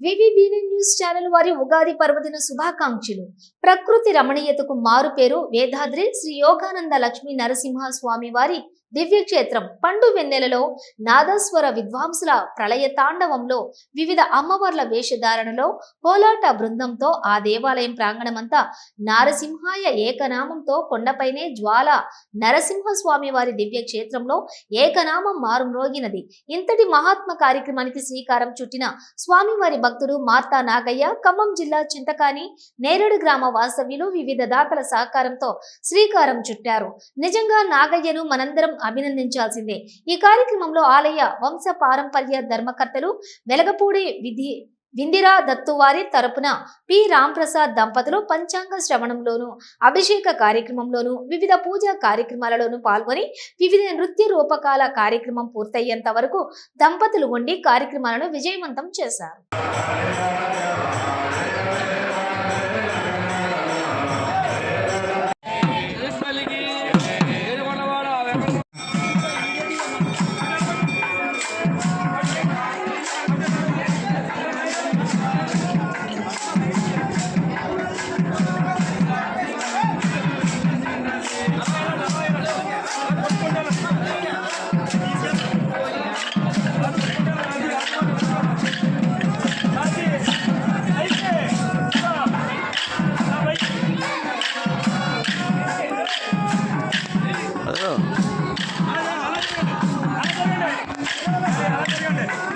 వివిబిని news channel వారి ఉగాది పర్వదిన శుభాకాంక్షలు. ప్రకృతి రమణీయతకు మారు పేరు వేదాద్రి శ్రీ యోగానంద లక్ష్మీ నరసింహ స్వామి వారి దివ్యక్షేత్రం పండు వెన్నెలలో నాదస్వర విద్వాంసుల ప్రళయ తాండవంలో వివిధ అమ్మవార్ల వేషధారణలో కోలాట బృందంతో ఆ దేవాలయం ప్రాంగణమంతా నారసింహాయ ఏకనామంతో కొండపైనే జ్వాల నరసింహ స్వామి వారి దివ్యక్షేత్రంలో ఏకనామం మారుమ్రోగినది ఇంతటి మహాత్మ కార్యక్రమానికి శ్రీకారం చుట్టిన స్వామివారి భక్తుడు మార్తా నాగయ్య ఖమ్మం జిల్లా చింతకాని నేరేడు గ్రామ వాస్తవ్యులు వివిధ దాతల సహకారంతో శ్రీకారం చుట్టారు. నిజంగా నాగయ్యను మనందరం అభినందించాల్సిందే. ఈ కార్యక్రమంలో ఆలయ వంశ పారంపర్య ధర్మకర్తలు వెలగపూడి విధి విందిరా దత్తువారి తరపున పి. రాంప్రసాద్ దంపతులు పంచాంగ శ్రవణంలోను అభిషేక కార్యక్రమంలోను వివిధ పూజా కార్యక్రమాలలోనూ పాల్గొని వివిధ నృత్య రూపకాల కార్యక్రమం పూర్తయ్యేంత వరకు దంపతులు ఉండి కార్యక్రమాలను విజయవంతం చేశారు. すいません。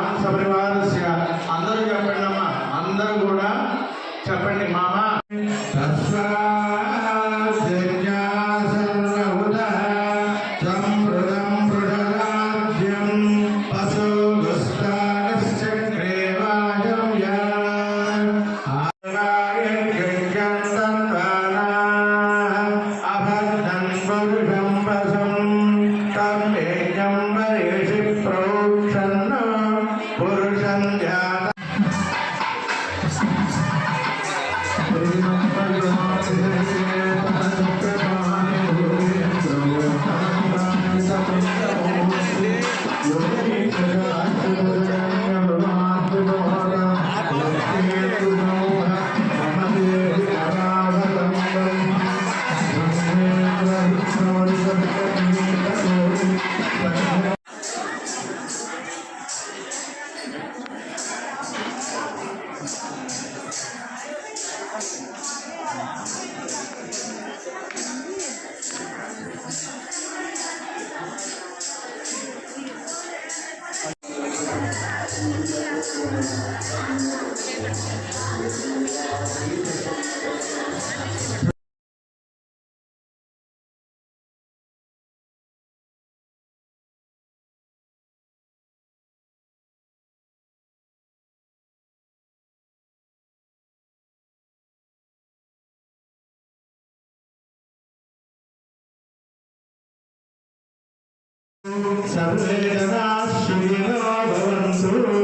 सर्वे जनाः सुखिनो भवन्तु